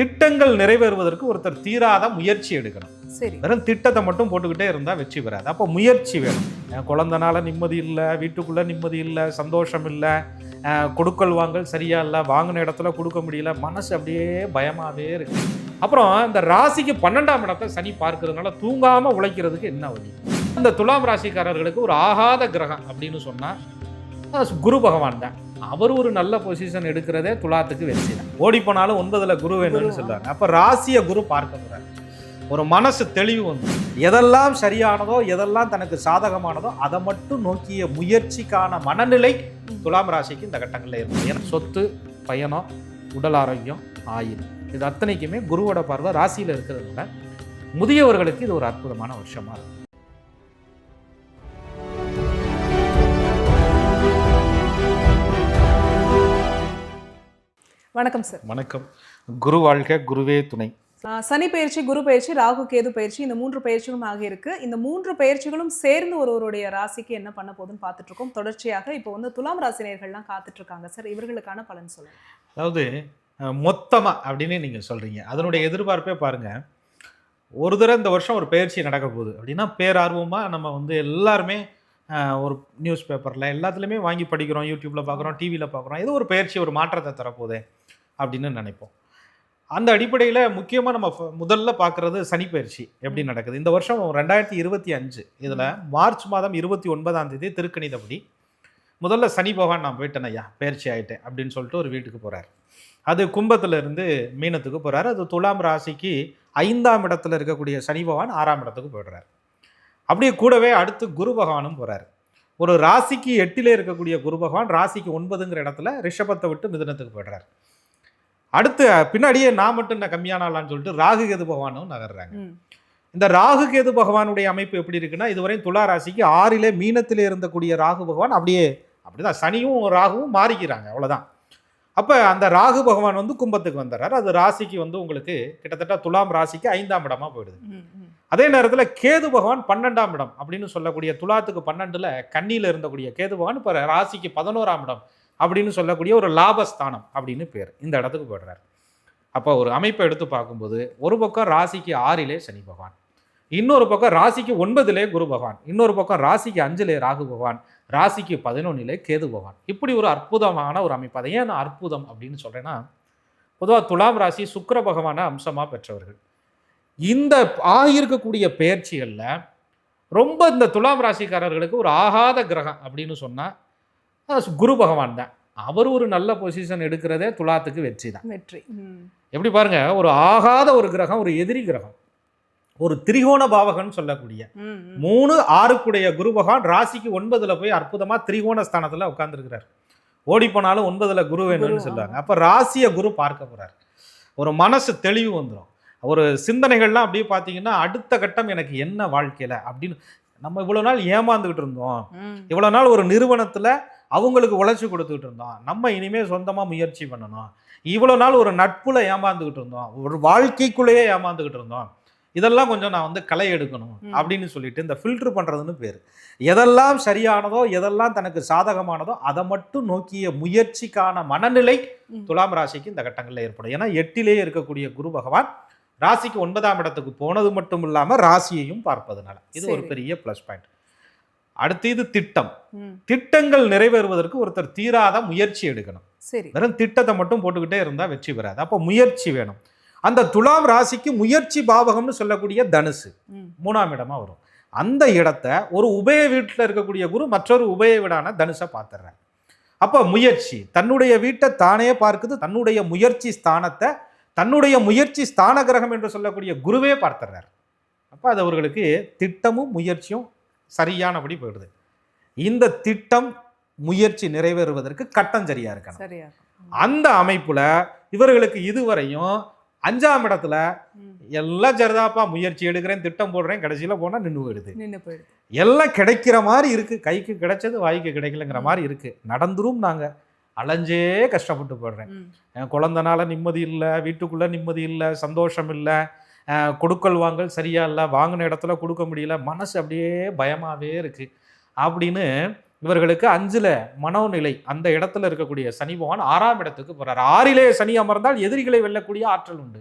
திட்டங்கள் நிறைவேறுவதற்கு ஒருத்தர் தீராத முயற்சி எடுக்கணும். சரி. வெறும் திட்டத்தை மட்டும் போட்டுக்கிட்டே இருந்தால் வெற்றி பெறாது. அப்போ முயற்சி வேணும். குழந்தனால நிம்மதி இல்லை வீட்டுக்குள்ளே நிம்மதி இல்லை சந்தோஷம் இல்லை கொடுக்கல் வாங்கல் சரியா இல்லை வாங்கின இடத்துல கொடுக்க முடியல மனசு அப்படியே பயமாகவே இருக்கு. அப்புறம் இந்த ராசிக்கு பன்னெண்டாம் இடத்தை சனி பார்க்கறதுனால தூங்காமல் உழைக்கிறதுக்கு என்ன வழி? இந்த துலாம் ராசிக்காரர்களுக்கு ஒரு ஆகாத கிரகம் அப்படின்னு சொன்னால் குரு பகவான் தான். அவர் ஒரு நல்ல பொசிஷன் எடுக்கிறதே துலாத்துக்கு வெற்றி தான். ஓடி போனாலும் ஒன்பதுல குரு வேணும்னு குரு. சொல்றாங்க அப்ப ராசிய குரு பார்க்க போறாரு. ஒரு மனசு தெளிவு வந்து எதெல்லாம் சரியானதோ எதெல்லாம் தனக்கு சாதகமானதோ அதை மட்டும் நோக்கிய முயற்சிக்கான மனநிலை துலாம் ராசிக்கு இந்த கட்டங்களில் இருக்கும் ஏன்னா சொத்து பயணம் உடல் ஆரோக்கியம் ஆயுள். இது அத்தனைக்குமே குருவோட பார்வை ராசியில் இருக்கிறதுனால முதியவர்களுக்கு இது ஒரு அற்புதமான வருஷமாக இருக்கும் வணக்கம் சார் வணக்கம். குரு வாழ்க குருவே துணை. சனி பயிற்சி குரு பயிற்சி ராகு கேது பயிற்சி இந்த மூன்று பயிற்சிகளும் ஆகி இருக்கு. இந்த மூன்று பயிற்சிகளும் சேர்ந்து ஒருவருடைய ராசிக்கு என்ன பண்ண போகுதுன்னு பார்த்துட்டு இருக்கோம். தொடர்ச்சியாக இப்போ வந்து துலாம் ராசி நேயர்கள்லாம் காத்துட்டு இருக்காங்க சார் இவர்களுக்கான பலன் சொல்லுங்க. அதாவது அஹ், மொத்தமா அப்படின்னு நீங்க சொல்றீங்க. அதனுடைய எதிர்பார்ப்பே பாருங்க. ஒரு தடவை இந்த வருஷம் ஒரு பயிற்சி நடக்க போகுது. அப்படின்னா பேரார்வமா நம்ம வந்து எல்லாருமே ஒரு நியூஸ் பேப்பரில் எல்லாத்துலேயுமே வாங்கி படிக்கிறோம் யூடியூப்பில் பார்க்குறோம் டிவியில் பார்க்குறோம் ஏதோ ஒரு பயிற்சி ஒரு மாற்றத்தை தரப்போதே அப்படின்னு நினைப்போம். அந்த அடிப்படையில் முக்கியமாக நம்ம ஃப- முதல்ல பார்க்குறது சனிப்பயிற்சி எப்படி நடக்குது? இந்த வருஷம் ரெண்டாயிரத்தி இருபத்தி அஞ்சு இதில் மார்ச் மாதம் இருபத்தி ஒன்பதாம் தேதி திருக்கணிதபடி முதல்ல சனி பகவான் நான் போயிட்டேன் ஐயா பயிற்சி ஆயிட்டேன் அப்படின்னு சொல்லிட்டு ஒரு வீட்டுக்கு போகிறார் அது கும்பத்திலிருந்து மீனத்துக்கு போகிறாரு அது துலாம் ராசிக்கு ஐந்தாம் இடத்துல இருக்கக்கூடிய சனி பகவான் ஆறாம் இடத்துக்கு போயிடுறாரு. அப்படியே கூடவே அடுத்து குரு பகவானும் போகிறார் ஒரு ராசிக்கு எட்டிலே இருக்கக்கூடிய குரு பகவான் ராசிக்கு ஒன்பதுங்கிற இடத்துல ரிஷபத்தை விட்டு மிதுனத்துக்கு போயிடுறாரு. அடுத்து பின்னாடியே நான் மட்டும் என்ன கம்மியானாலான்னு சொல்லிட்டு ராகு கேது பகவானும் நகர்றாங்க. இந்த ராகு கேது பகவானுடைய அமைப்பு எப்படி இருக்குன்னா இதுவரை துலா ராசிக்கு ஆறிலே மீனத்திலே இருந்தக்கூடிய ராகு பகவான் அப்படியே அப்படிதான் சனியும் ராகுவும் மாறிக்கிறாங்க அவ்வளவுதான். அப்ப அந்த ராகு பகவான் வந்து கும்பத்துக்கு வந்துடுறாரு. அது ராசிக்கு வந்து உங்களுக்கு கிட்டத்தட்ட துலாம் ராசிக்கு ஐந்தாம் இடமா போயிடுது. அதே நேரத்தில் கேது பகவான் பன்னெண்டாம் இடம் அப்படின்னு சொல்லக்கூடிய துலாத்துக்கு பன்னெண்டில் கண்ணியில் இருந்தக்கூடிய கேது பகவான் இப்போ ராசிக்கு பதினோராம் இடம் அப்படின்னு சொல்லக்கூடிய ஒரு லாபஸ்தானம் அப்படின்னு பேர். இந்த இடத்துக்கு போயிடுறாரு. அப்போ ஒரு அமைப்பை எடுத்து பார்க்கும்போது ஒரு பக்கம் ராசிக்கு ஆறிலே சனி பகவான் இன்னொரு பக்கம் ராசிக்கு ஒன்பதிலே குரு பகவான் இன்னொரு பக்கம் ராசிக்கு அஞ்சிலே ராகு பகவான் ராசிக்கு பதினொன்னிலே கேது பகவான். இப்படி ஒரு அற்புதமான ஒரு அமைப்பு. அதை ஏன் நான் அற்புதம் அப்படின்னு சொல்கிறேன்னா பொதுவாக துலாம் ராசி சுக்கர பகவான அம்சமாக பெற்றவர்கள். இந்த ஆகியிருக்கக்கூடிய பெயர்ச்சிகளில் ரொம்ப இந்த துலாம் ராசிக்காரர்களுக்கு ஒரு ஆகாத கிரகம் அப்படின்னு சொன்னால் குரு பகவான் தான். அவர் ஒரு நல்ல பொசிஷன் எடுக்கிறதே துலாத்துக்கு வெற்றி தான். வெற்றி. எப்படி பாருங்க ஒரு ஆகாத ஒரு கிரகம் ஒரு எதிரி கிரகம் ஒரு திரிகோண பாவகன்னு சொல்லக்கூடிய. மூணு ஆறுக்குடைய குரு பகவான் ராசிக்கு ஒன்பதுல போய் அற்புதமா திரிகோண ஸ்தானத்துல உட்கார்ந்துருக்கிறார். ஓடி போனாலும் ஒன்பதுல குரு வேணும்னு சொல்லுவாங்க அப்ப ராசிய குரு பார்க்க போறார். ஒரு மனசு தெளிவு வந்துடும் ஒரு சிந்தனைகள்லாம் அப்படியே பார்த்தீங்கன்னா அடுத்த கட்டம் எனக்கு என்ன வாழ்க்கையில அப்படின்னு நம்ம இவ்வளவு நாள் ஏமாந்துகிட்டு இருந்தோம். ம். இவ்வளவு நாள் ஒரு நிறுவனத்துல அவங்களுக்கு உழைச்சி கொடுத்துக்கிட்டு இருந்தோம். நம்ம இனிமே சொந்தமா முயற்சி பண்ணணும். இவ்வளவு நாள் ஒரு நட்புல ஏமாந்துகிட்டு இருந்தோம். ஒரு வாழ்க்கைக்குள்ளேயே ஏமாந்துகிட்டு இருந்தோம். இதெல்லாம் கொஞ்சம் நான் வந்து களை எடுக்கணும். அப்படின்னு சொல்லிட்டு இந்த ஃபில்டர் பண்றதுன்னு பேர். எதெல்லாம் சரியானதோ எதெல்லாம் தனக்கு சாதகமானதோ அதை மட்டும் நோக்கிய முயற்சிக்கான மனநிலை. துலாம் ராசிக்கு இந்த கட்டங்களில் ஏற்படும். ஏன்னா எட்டிலேயே இருக்கக்கூடிய குரு பகவான் ராசிக்கு ஒன்பதாம் இடத்துக்கு போனது மட்டும் இல்லாம ராசியையும் பார்ப்பதனால. இது ஒரு. பெரிய ப்ளஸ் பாயிண்ட் அடுத்து இது திட்டம். திட்டங்கள் நிறைவேறுவதற்கு ஒருத்தர் தீராத முயற்சி எடுக்கணும். சரி. வெறும் திட்டத்தை மட்டும் போட்டுக்கிட்டே இருந்தா வெற்றி பெறாது. அப்போ முயற்சி வேணும். அந்த துலாம் ராசிக்கு முயற்சி பாவகம்னு சொல்லக்கூடிய தனுசு. மூணாம் இடமா வரும். அந்த இடத்த ஒரு உபய வீட்டில் இருக்கக்கூடிய குரு மற்றொரு உபய வீடான தனுசை பார்த்துடுறார். அப்போ முயற்சி. தன்னுடைய வீட்டை தானே பார்க்குது. தன்னுடைய முயற்சி ஸ்தானத்தை தன்னுடைய முயற்சி ஸ்தான கிரகம் என்று சொல்லக்கூடிய குருவே பார்த்துடுறார் அப்போ அது அவர்களுக்கு திட்டமும் முயற்சியும் சரியானபடி போயிடுது. இந்த திட்டம் முயற்சி நிறைவேறுவதற்கு கட்டம் சரியா இருக்கணும். அந்த அமைப்புல இவர்களுக்கு இதுவரையும் அஞ்சாம் இடத்துல. எல்லாம் சரிதாப்பா முயற்சி எடுக்கிறேன் திட்டம் போடுறேன் கடைசியில போனா நின்று போயிடுது. எல்லாம் கிடைக்கிற மாதிரி இருக்கு. கைக்கு கிடைச்சது வாய்க்கு கிடைக்கலங்கிற மாதிரி இருக்கு. நடந்துரும் நாங்க. அலைஞ்சே கஷ்டப்பட்டு போடுறேன். என் குழந்தனால நிம்மதி இல்லை வீட்டுக்குள்ள நிம்மதி இல்லை சந்தோஷம் இல்லை கொடுக்கல் வாங்கல் சரியா இல்லை வாங்கின இடத்துல கொடுக்க முடியல மனசு அப்படியே பயமாவே இருக்கு. அப்படின்னு இவர்களுக்கு அஞ்சுல மனோநிலை அந்த இடத்துல இருக்கக்கூடிய சனி பகவான் ஆறாம் இடத்துக்கு போறாரு. ஆறிலே சனி அமர்ந்தால் எதிரிகளை வெல்லக்கூடிய ஆற்றல் உண்டு.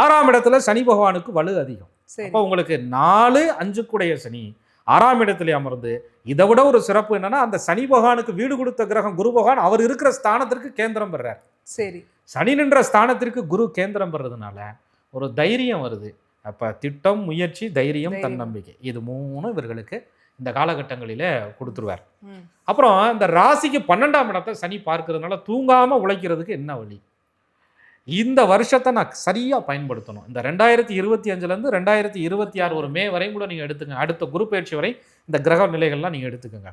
ஆறாம் இடத்துல சனி பகவானுக்கு வலு அதிகம். அப்போ உங்களுக்கு நாலு அஞ்சுக்குடைய சனி ஆறாம் இடத்துல அமர்ந்து இதை விட ஒரு சிறப்பு என்னன்னா அந்த சனி பகவானுக்கு வீடு கொடுத்த கிரகம் குரு பகவான் அவர் இருக்கிற ஸ்தானத்திற்கு கேந்திரம் பெறார். சரி. சனி நின்ற ஸ்தானத்திற்கு குரு கேந்திரம் பெறதுனால ஒரு தைரியம் வருது. அப்ப திட்டம் முயற்சி தைரியம். தன்னம்பிக்கை. இது மூணும் இவர்களுக்கு இந்த காலகட்டங்களிலே கொடுத்துருவார். அப்புறம் இந்த ராசிக்கு பன்னெண்டாம் இடத்தை சனி பார்க்கறதுனால தூங்காம உழைக்கிறதுக்கு என்ன வழி? இந்த வருஷத்தை நான் சரியா பயன்படுத்தணும். இந்த ரெண்டாயிரத்தி இருபத்தி அஞ்சுல இருந்து ரெண்டாயிரத்தி இருபத்தி ஆறு ஒரு மே வரையும் கூட நீங்க எடுத்துங்க. அடுத்த குரு பயிற்சி வரை இந்த கிரக நிலைகள்லாம் நீங்க எடுத்துக்கோங்க.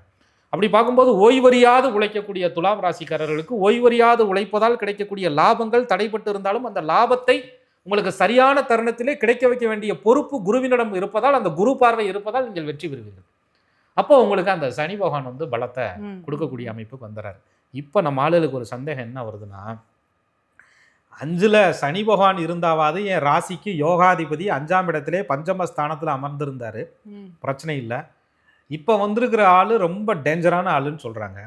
அப்படி பார்க்கும்போது ஓய்வறியாது உழைக்கக்கூடிய துலாம் ராசிக்காரர்களுக்கு ஓய்வறியாது உழைப்பதால் கிடைக்கக்கூடிய லாபங்கள் தடைப்பட்டு இருந்தாலும் அந்த லாபத்தை உங்களுக்கு சரியான தருணத்திலே கிடைக்க வைக்க வேண்டிய பொறுப்பு குருவினிடம் இருப்பதால் அந்த குரு பார்வை இருப்பதால் நீங்கள் வெற்றி பெறுவீர்கள். அப்போ உங்களுக்கு அந்த சனி பகவான் வந்து பலத்தை. கொடுக்கக்கூடிய அமைப்புக்கு வந்துடுறாரு இப்போ நம்ம ஆளுகளுக்கு ஒரு சந்தேகம் என்ன வருதுன்னா அஞ்சுல சனி பகவான் இருந்தாவாது என் ராசிக்கு யோகாதிபதி அஞ்சாம் இடத்திலே பஞ்சம ஸ்தானத்துல அமர்ந்திருந்தாரு. பிரச்சனை இல்லை. இப்போ வந்திருக்கிற ஆளு ரொம்ப டேஞ்சரான ஆளுன்னு சொல்றாங்க.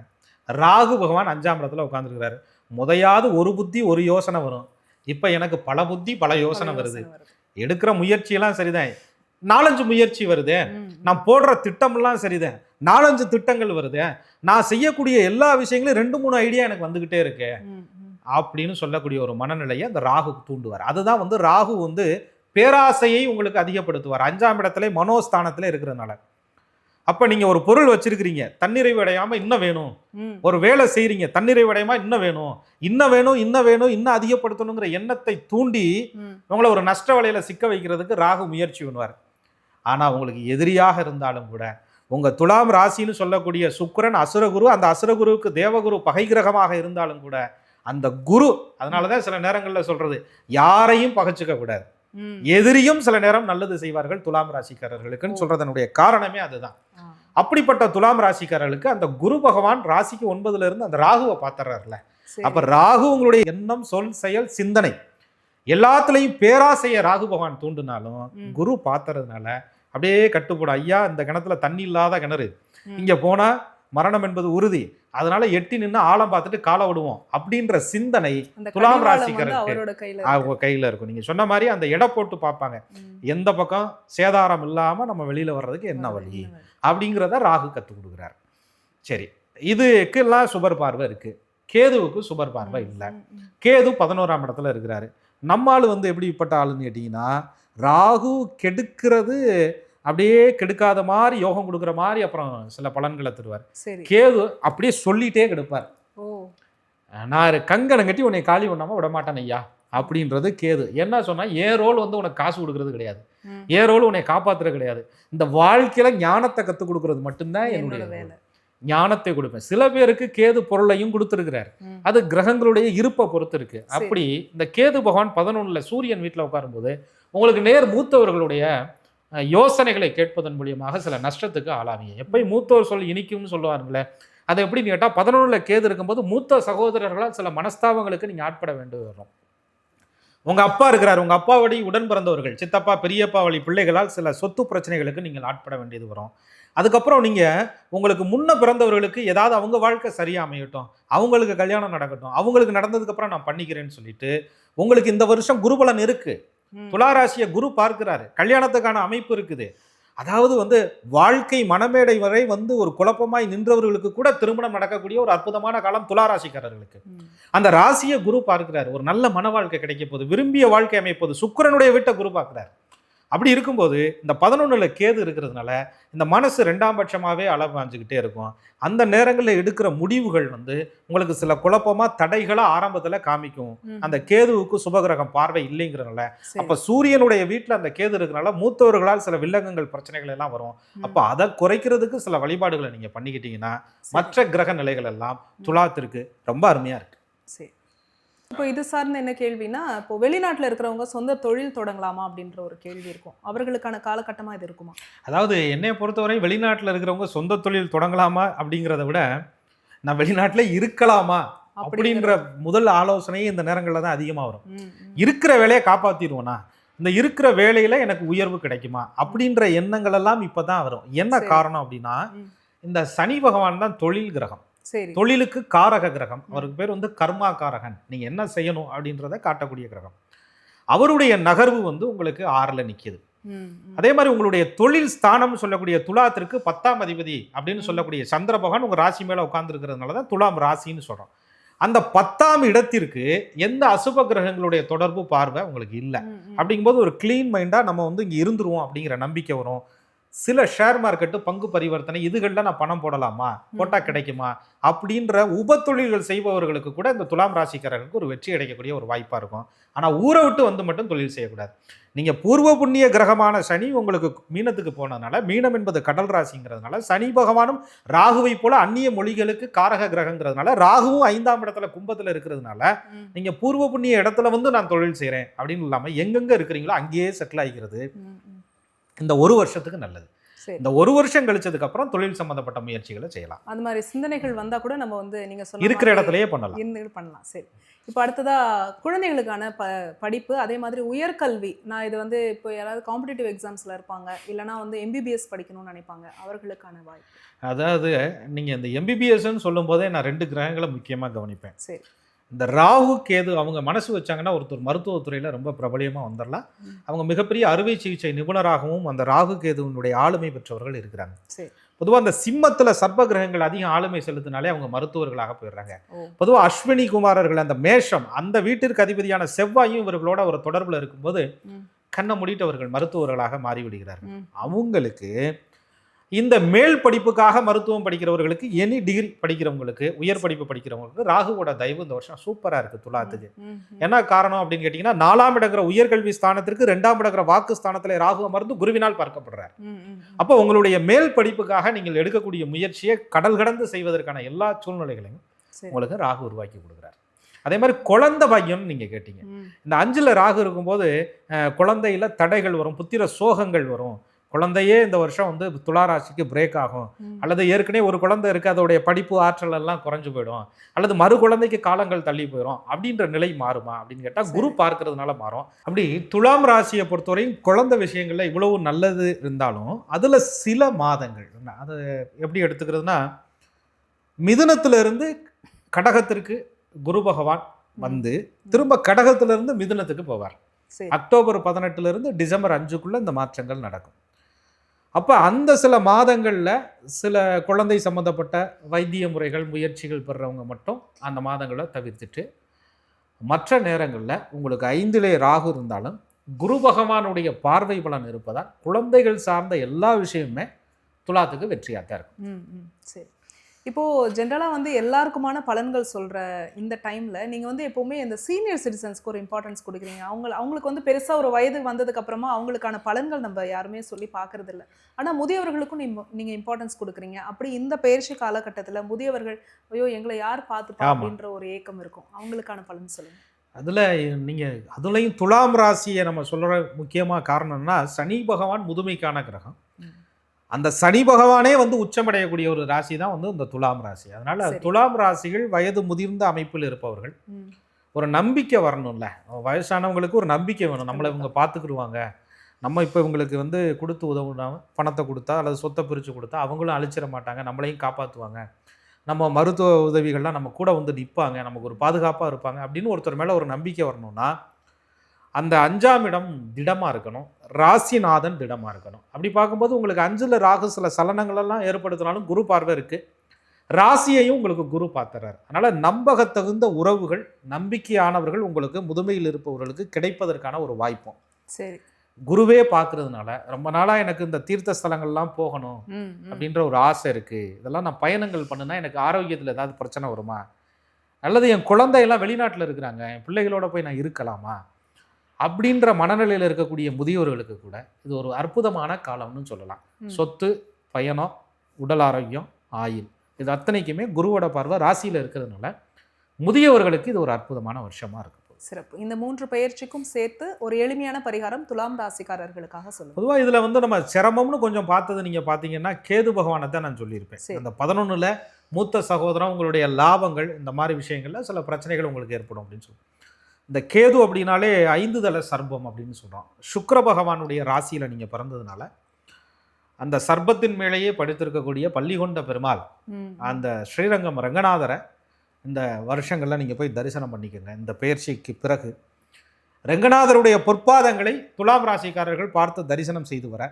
ராகு பகவான் அஞ்சாம் இடத்துல உட்காந்துருக்கிறாரு முதையாவது ஒரு புத்தி ஒரு யோசனை வரும். இப்போ எனக்கு பல புத்தி பல யோசனை வருது. எடுக்கிற முயற்சியெல்லாம் சரிதான். நாலஞ்சு முயற்சி வருது. நான் போடுற திட்டம்லாம் சரிதான். நாலஞ்சு திட்டங்கள் வருது. நான் செய்யக்கூடிய எல்லா விஷயங்களும் ரெண்டு மூணு ஐடியா எனக்கு வந்துகிட்டே இருக்கு. அப்படின்னு சொல்லக்கூடிய ஒரு மனநிலையை அந்த ராகு தூண்டுவார். அதுதான் வந்து ராகு வந்து பேராசையை உங்களுக்கு அதிகப்படுத்துவார். அஞ்சாம் இடத்துல மனோஸ்தானத்துல இருக்கிறதுனால. அப்ப நீங்க ஒரு பொருள் வச்சிருக்கிறீங்க. தன்னிறைவு அடையாம இன்னும் வேணும். ஒரு வேலை செய்றீங்க. தன்னிறைவு அடையாம இன்னும் வேணும். இன்னும் வேணும் இன்னும் வேணும் இன்னும் அதிகப்படுத்தணுங்கிற எண்ணத்தை தூண்டி. உங்களை ஒரு நஷ்ட வலையில சிக்க வைக்கிறதுக்கு ராகு முயற்சி பண்ணுவார். ஆனா உங்களுக்கு எதிரியாக இருந்தாலும் கூட உங்க துலாம் ராசின்னு சொல்லக்கூடிய சுக்கிரன் அசுரகுரு அந்த அசுரகுருவுக்கு தேவகுரு பகை கிரகமாக இருந்தாலும் கூட அந்த குரு அதனாலதான் சில நேரங்கள்ல சொல்றது யாரையும் பகைச்சுக்க கூடாது. எதிரியும் சில நேரம் நல்லது செய்வார்கள் துலாம் ராசிக்காரர்களுக்குன்னு சொல்றதனுடைய காரணமே அதுதான். அப்படிப்பட்ட துலாம் ராசிக்காரர்களுக்கு அந்த குரு பகவான் ராசிக்கு ஒன்பதுல இருந்து அந்த ராகுவை பாத்துறாருல சரி. அப்ப ராகு உங்களுடைய எண்ணம் சொல் செயல் சிந்தனை எல்லாத்துலயும் பேராசைய ராகு பகவான் தூண்டுனாலும். குரு பாத்துறதுனால அப்படியே கட்டுப்படும் ஐயா இந்த கிணத்துல தண்ணி இல்லாத கிணறு. இங்க போனா மரணம் என்பது உறுதி. அதனால எட்டி நின்று ஆழம் பார்த்துட்டு காலை விடுவோம் அப்படின்ற சிந்தனை துலாம் ராசிக்காரருக்கு. கையில அவங்க கையில இருக்கும். நீங்க சொன்ன மாதிரி அந்த எடை போட்டு பார்ப்பாங்க. எந்த பக்கம் சேதாரம் இல்லாம நம்ம வெளியில வர்றதுக்கு என்ன வழி? அப்படிங்கிறத ராகு கற்றுக் கொடுக்குறார். சரி. இதுக்கெல்லாம் சுபர் பார்வை இருக்கு. கேதுவுக்கு சுபர் பார்வை இல்லை. கேது பதினோராம் இடத்துல இருக்கிறாரு. நம்ம ஆளு வந்து எப்படிப்பட்ட ஆளுன்னு கேட்டிங்கன்னா ராகு கெடுக்கிறது அப்படியே கெடுக்காத மாதிரி யோகம் கொடுக்குற மாதிரி அப்புறம் சில பலன்களை தருவார். கேது அப்படியே சொல்லிட்டே கெடுப்பார். நான் கங்கணம் கட்டி உன்னை காலி பண்ணாம விட மாட்டேன் ஐயா அப்படின்றது கேது. என்ன சொன்னா என் ரோல் வந்து உனக்கு காசு கொடுக்கறது கிடையாது. என் ரோல் உன்னை காப்பாத்துறது கிடையாது. இந்த வாழ்க்கையில ஞானத்தை கத்துக் கொடுக்கறது மட்டும்தான் என்னோட என்னுடைய வேலை. ஞானத்தை கொடுப்பேன். சில பேருக்கு கேது பொருளையும் கொடுத்துருக்கிறார். அது கிரகங்களுடைய இருப்பை பொறுத்து இருக்கு. அப்படி இந்த கேது பகவான் பதினொன்னுல சூரியன் வீட்டில் உட்காரும்போது உங்களுக்கு நேர் மூத்தவர்களுடைய யோசனைகளை கேட்பதன் மூலியமாக சில நஷ்டத்துக்கு ஆளாவீங்க. எப்பயும் மூத்தோர் சொல் இனிக்கும்னு சொல்லுவாருங்களே அதை எப்படின்னு கேட்டால் பதினொன்றில் கேது இருக்கும்போது மூத்த சகோதரர்களால் சில மனஸ்தாபங்களுக்கு நீங்கள் ஆட்பட வேண்டி வரும். உங்கள் அப்பா இருக்கிறார். உங்கள் அப்பா வழி உடன் பிறந்தவர்கள். சித்தப்பா பெரியப்பா வழி பிள்ளைகளால் சில சொத்து பிரச்சனைகளுக்கு நீங்கள் ஆட்பட வேண்டியது வரும். அதுக்கப்புறம் நீங்கள் உங்களுக்கு முன்ன பிறந்தவர்களுக்கு ஏதாவது அவங்க வாழ்க்கை சரியாக அமையட்டும். அவங்களுக்கு கல்யாணம் நடக்கட்டும். அவங்களுக்கு நடந்ததுக்கப்புறம் நான் பண்ணிக்கிறேன்னு சொல்லிட்டு உங்களுக்கு இந்த வருஷம் குருபலன் இருக்குது துளாராசியை குரு பார்க்கிறாரு. கல்யாணத்துக்கான அமைப்பு இருக்குது. அதாவது வந்து வாழ்க்கை மனமேடை வரை வந்து ஒரு குழப்பமாய் நின்றவர்களுக்கு கூட திருமணம் நடக்கக்கூடிய ஒரு அற்புதமான காலம் துளாராசிக்காரர்களுக்கு. அந்த ராசியை குரு பார்க்கிறாரு. ஒரு நல்ல மன வாழ்க்கை கிடைக்க போகுது. விரும்பிய வாழ்க்கை அமைப்பது. சுக்கிரனுடைய வீட்டை குரு பார்க்கிறார். அப்படி இருக்கும்போது இந்த பதினொன்னுல கேது இருக்கிறதுனால இந்த மனசு ரெண்டாம் பட்சமாவே அளவாஞ்சுக்கிட்டே இருக்கும் அந்த நேரங்களில் எடுக்கிற முடிவுகள் வந்து உங்களுக்கு சில குழப்பமா தடைகளை ஆரம்பத்துல காமிக்கும். அந்த கேதுவுக்கு சுபகிரகம் பார்வை இல்லைங்கிறனால சரி. அப்ப சூரியனுடைய வீட்டுல அந்த கேது இருக்கிறனால மூத்தவர்களால் சில வில்லங்கங்கள் பிரச்சனைகள் எல்லாம் வரும். அப்ப அதை குறைக்கிறதுக்கு சில வழிபாடுகளை நீங்க பண்ணிக்கிட்டீங்கன்னா. மற்ற கிரக நிலைகள் எல்லாம் துலாத்திற்கு ரொம்ப அருமையா இருக்கு சரி இப்போ இது சார்ந்த என்ன கேள்வினா இப்போ வெளிநாட்டுல இருக்கிறவங்க சொந்த தொழில் தொடங்கலாமா அப்படின்ற ஒரு கேள்வி இருக்கும் அவர்களுக்கான காலகட்டமா இது இருக்குமா அதாவது என்னைய பொறுத்தவரை வெளிநாட்டில் இருக்கிறவங்க சொந்த தொழில் தொடங்கலாமா அப்படிங்கிறத விட நான் வெளிநாட்டில் இருக்கலாமா அப்படின்ற முதல் ஆலோசனை இந்த நேரங்களில் தான் அதிகமாக வரும். இருக்கிற வேலையை காப்பாற்றிடுவோனா இந்த இருக்கிற வேலையில எனக்கு உயர்வு கிடைக்குமா அப்படின்ற எண்ணங்கள் எல்லாம் இப்பதான் வரும் என்ன. காரணம் அப்படின்னா. இந்த சனி பகவான் தான் தொழில் கிரகம் தொழிலுக்கு காரக கிரகம். அவருக்கு பேர் வந்து கர்மா காரகன் நீங்க என்ன செய்யணும் அப்படின்றத காட்டக்கூடிய கிரகம். அவருடைய நகர்வு வந்து உங்களுக்கு ஆறுல ம். அதே மாதிரி உங்களுடைய தொழில் ஸ்தானம் சொல்லக்கூடிய துலாத்திற்கு பத்தாம் அதிபதி அப்படின்னு சொல்லக்கூடிய சந்திர பகவான் உங்க ராசி மேல உட்கார்ந்துருக்கிறதுனால தான் துலாம் ராசின்னு சொல்றோம். அந்த பத்தாம் இடத்திற்கு எந்த அசுப கிரகங்களுடைய தொடர்பு பார்வை உங்களுக்கு இல்லை. அப்படிங்கும்போது ஒரு க்ளீன் மைண்டா நம்ம வந்து இங்க இருந்துருவோம் அப்படிங்கிற நம்பிக்கை வரும். சில ஷேர் மார்க்கெட்டு பங்கு பரிவர்த்தனை இதுகளில் நான் பணம் போடலாமா? போட்டா கிடைக்குமா? அப்படின்ற உப தொழில்கள் செய்பவர்களுக்கு கூட இந்த துலாம் ராசிக்காரர்களுக்கு ஒரு வெற்றி கிடைக்கக்கூடிய ஒரு வாய்ப்பா இருக்கும். ஆனா ஊரை விட்டு வந்து மட்டும் தொழில் செய்யக்கூடாது. நீங்க பூர்வ புண்ணிய கிரகமான சனி உங்களுக்கு மீனத்துக்கு போனதுனால மீனம் என்பது கடல் ராசிங்கிறதுனால சனி பகவானும் ராகுவை போல அந்நிய மொழிகளுக்கு காரக கிரகங்கிறதுனால ராகுவும் ஐந்தாம் இடத்துல கும்பத்துல இருக்கிறதுனால ம், நீங்க பூர்வ புண்ணிய இடத்துல வந்து நான் தொழில் செய்றேன் அப்படின்னு இல்லாம எங்கெங்க இருக்கிறீங்களோ அங்கேயே செட்டில் ஆகிக்கிறது. இந்த ஒரு வருஷத்துக்கு நல்லது. இந்த ஒரு வருஷம் கழிச்சதுக்கு அப்புறம் தொழில் சம்பந்தப்பட்ட முயற்சிகளை செய்யலாம். அந்த மாதிரி சிந்தனைகள் வந்தா கூட நம்ம வந்து நீங்க சொன்ன இருக்கிற இடத்துலயே பண்ணலாம். இருந்து பண்ணலாம். சரி. இப்போ அடுத்ததா குழந்தைகளுக்கான ப படிப்பு அதே மாதிரி உயர்கல்வி. நான் இது வந்து இப்போ யாராவது காம்படிட்டிவ் எக்ஸாம்ஸ்ல இருப்பாங்க. இல்லைனா வந்து எம்பிபிஎஸ் படிக்கணும்னு நினைப்பாங்க. அவர்களுக்கான வாய்ப்பு. அதாவது நீங்க இந்த எம்பிபிஎஸ்ன்னு சொல்லும் போதே நான் ரெண்டு கிரகங்களை முக்கியமா கவனிப்பேன். சரி. இந்த ராகு கேது அவங்க மனசு வச்சாங்கன்னா ஒருத்தர் மருத்துவத்துறையில ரொம்ப பிரபலியமா வந்துடலாம். அவங்க மிகப்பெரிய அறுவை சிகிச்சை நிபுணராகவும் அந்த ராகு கேதுவினுடைய ஆளுமை பெற்றவர்கள் இருக்கிறாங்க. சரி. பொதுவா அந்த சிம்மத்துல சர்ப்ப கிரகங்கள் அதிகம் ஆளுமை செலுத்தினாலே அவங்க மருத்துவர்களாக போயிடுறாங்க. ஓ. பொதுவா அஸ்வினி குமாரர்கள் அந்த மேஷம் அந்த வீட்டிற்கு அதிபதியான செவ்வாயும் இவர்களோட ஒரு தொடர்புல இருக்கும்போது. கண்ணை மூடிட்டு அவர்கள் மருத்துவர்களாக மாறிவிடுகிறார்கள். அவங்களுக்கு இந்த மேல் படிப்புக்காக மருத்துவம் படிக்கிறவர்களுக்கு எனி டிகிரி படிக்கிறவங்களுக்கு உயர் படிப்பு படிக்கிறவங்களுக்கு ராகுவோட தயவு இந்த வருஷம் சூப்பரா இருக்கு துலாத்துக்கு. என்ன காரணம் அப்படின்னு கேட்டீங்கன்னா நாலாம் இடங்கிற உயர்கல்வி ஸ்தானத்திற்கு ரெண்டாம் இடங்கிற வாக்கு ஸ்தானத்துல ராகு அமர்ந்து குருவினால் பார்க்கப்படுறார். அப்போ உங்களுடைய மேல் படிப்புக்காக நீங்கள் எடுக்கக்கூடிய முயற்சியை கடல் கடந்து செய்வதற்கான எல்லா சூழ்நிலைகளையும் உங்களுக்கு ராகு உருவாக்கி கொடுக்குறார். அதே மாதிரி குழந்தை பாக்கியம் நீங்க கேட்டீங்க. இந்த அஞ்சுல ராகு இருக்கும்போது குழந்தையில தடைகள் வரும் புத்திர சோகங்கள் வரும். குழந்தையே இந்த வருஷம் வந்து துளாராசிக்கு பிரேக் ஆகும். அல்லது ஏற்கனவே ஒரு குழந்தை இருக்கு அதோடைய படிப்பு ஆற்றல் எல்லாம் குறைஞ்சு போயிடும். அல்லது மறு குழந்தைக்கு காலங்கள் தள்ளி போயிடும் அப்படின்ற நிலை மாறுமா அப்படின்னு கேட்டா குரு பார்க்கறதுனால மாறும். அப்படி துலாம் ராசியை பொறுத்தவரையும் குழந்தை விஷயங்கள்ல இவ்வளவு நல்லது இருந்தாலும் அதுல சில மாதங்கள் அது எப்படி எடுத்துக்கிறதுனா மிதுனத்துல இருந்து கடகத்திற்கு குரு பகவான் வந்து திரும்ப கடகத்துல இருந்து மிதுனத்துக்கு போவார். அக்டோபர் பதினெட்டுல இருந்து டிசம்பர் அஞ்சுக்குள்ள இந்த மாற்றங்கள் நடக்கும். அப்போ அந்த சில மாதங்களில் சில குழந்தை சம்மந்தப்பட்ட வைத்திய முறைகள் முயற்சிகள் பெறுறவங்க மட்டும் அந்த மாதங்களை தவிர்த்துட்டு மற்ற நேரங்களில் உங்களுக்கு ஐந்திலே ராகு இருந்தாலும் குரு பகவானுடைய பார்வை பலன் இருப்பதால் குழந்தைகள் சார்ந்த எல்லா விஷயமுமே துலாத்துக்கு வெற்றியாக தான் இருக்கும் சரி. இப்போ ஜென்ரலாக வந்து எல்லாருக்குமான பலன்கள் சொல்ற இந்த டைம்ல நீங்க வந்து எப்பவுமே இந்த சீனியர் சிட்டிசன்ஸ்க்கு ஒரு இம்பார்ட்டன்ஸ் கொடுக்குறீங்க. அவங்க அவங்களுக்கு வந்து பெருசா ஒரு வயது வந்ததுக்கு அப்புறமா அவங்களுக்கான பலன்கள் நம்ம யாருமே சொல்லி பார்க்கறது இல்ல. ஆனா முதியவர்களுக்கும் நீங்க நீங்க இம்பார்ட்டன்ஸ் கொடுக்குறீங்க. அப்படி இந்த பயிற்சி காலகட்டத்துல முதியவர்கள் ஐயோ எங்களை யார் பார்த்துப்பா. அப்படின்ற ஒரு ஏக்கம் இருக்கும். அவங்களுக்கான பலன் சொல்லுங்க. அதுல நீங்க அதுலயும் துலாம் ராசியை நம்ம சொல்ற முக்கியமா காரணம்னா சனி பகவான் முதுமைக்கான கிரகம். அந்த சனி பகவானே வந்து உச்சமடையக்கூடிய ஒரு ராசி தான் வந்து இந்த துலாம் ராசி. அதனால. துலாம் ராசிகள் வயது முதிர்ந்த அமைப்பில் இருப்பவர்கள். ஒரு நம்பிக்கை வரணும்ல. வயசானவங்களுக்கு ஒரு நம்பிக்கை வேணும். நம்மளை இவங்க பார்த்துக்கிடுவாங்க நம்ம இப்போ இவங்களுக்கு வந்து கொடுத்து உதவுனா பணத்தை கொடுத்தா அல்லது சொத்தை பிரித்து கொடுத்தா அவங்களும் அழிச்சிட மாட்டாங்க. நம்மளையும் காப்பாற்றுவாங்க நம்ம மருத்துவ உதவிகள்லாம் நம்ம கூட வந்து நிற்பாங்க நமக்கு ஒரு பாதுகாப்பாக இருப்பாங்க. அப்படின்னு ஒருத்தர் மேலே ஒரு நம்பிக்கை வரணும்னா அந்த அஞ்சாம் இடம் திடமாக இருக்கணும். ராசிநாதன் திடமாக இருக்கணும். அப்படி பார்க்கும்போது உங்களுக்கு அஞ்சில் ராகு சில சலனங்களெல்லாம் ஏற்படுத்தினாலும் குரு பார்வை இருக்குது ராசியையும் உங்களுக்கு குரு பார்த்துறாரு. அதனால் நம்பகத்தகுந்த உறவுகள் நம்பிக்கையானவர்கள் உங்களுக்கு முதுமையில் இருப்பவர்களுக்கு கிடைப்பதற்கான ஒரு வாய்ப்பும் சரி. குருவே பார்க்கறதுனால ரொம்ப நாளாக எனக்கு இந்த தீர்த்த ஸ்தலங்கள்லாம் போகணும். அப்படின்ற ஒரு ஆசை இருக்குது இதெல்லாம் நான் பயணங்கள் பண்ணுனா எனக்கு ஆரோக்கியத்தில் ஏதாவது பிரச்சனை வருமா? அல்லது என் குழந்தையெல்லாம் வெளிநாட்டில் இருக்கிறாங்க. என் பிள்ளைகளோட போய் நான் இருக்கலாமா? அப்படின்ற மனநிலையில் இருக்கக்கூடிய முதியோர்களுக்கு கூட இது ஒரு அற்புதமான காலம்னு சொல்லலாம். சொத்து பயணம் உடல் ஆரோக்கியம் ஆயுள். இது அத்தனைக்குமே குருவோட பார்வை ராசியில் இருக்கிறதுனால முதியவர்களுக்கு இது ஒரு அற்புதமான வருஷமா இருக்கு சிறப்பு. இந்த மூன்று பயிற்சிக்கும் சேர்த்து ஒரு எளிமையான பரிகாரம் துலாம் ராசிக்காரர்களுக்காக சொல்லுங்க. பொதுவாக இதில் வந்து நம்ம சிரமம்னு கொஞ்சம் பார்த்தது நீங்கள் பார்த்தீங்கன்னா கேது பகவானை தான் நான் சொல்லியிருப்பேன். அந்த பதினொன்றில் மூத்த சகோதரம் உங்களுடைய லாபங்கள் இந்த மாதிரி விஷயங்கள்ல சில பிரச்சனைகள் உங்களுக்கு ஏற்படும் அப்படின்னு சொல்லி இந்த கேது அப்படின்னாலே ஐந்து தல சர்ப்பம் அப்படின்னு சொல்கிறோம் சுக்கிர பகவானுடைய ராசியில் நீங்கள் பிறந்ததுனால அந்த சர்பத்தின் மேலேயே படுத்திருக்கக்கூடிய பள்ளிகொண்ட பெருமாள். அந்த ஸ்ரீரங்கம் ரங்கநாதரை இந்த வருஷங்களில் நீங்கள் போய் தரிசனம் பண்ணிக்கோங்க. இந்த பயிற்சிக்கு பிறகு ரங்கநாதருடைய பொற்பாதங்களை துலாம் ராசிக்காரர்கள் பார்த்து தரிசனம் செய்து வர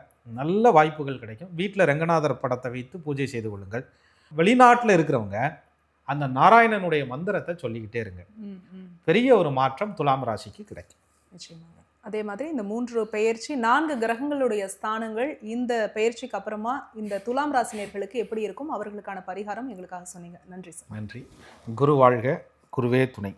நல்ல வாய்ப்புகள் கிடைக்கும். வீட்டில் ரங்கநாதர் படத்தை வைத்து பூஜை செய்து கொள்ளுங்கள். வெளிநாட்டில் இருக்கிறவங்க அந்த நாராயணனுடைய மந்திரத்தை சொல்லிக்கிட்டே இருங்க. பெரிய ஒரு மாற்றம் துலாம் ராசிக்கு கிடைக்கும். நிச்சயமாக. அதே மாதிரி இந்த மூன்று பெயர்ச்சி நான்கு கிரகங்களுடைய ஸ்தானங்கள் இந்த பெயர்ச்சிக்கு அப்புறமா இந்த துலாம் ராசினியர்களுக்கு எப்படி இருக்கும்? அவர்களுக்கான பரிகாரம் எங்களுக்காக சொன்னீங்க. நன்றி சார். நன்றி. குரு வாழ்க குருவே துணை.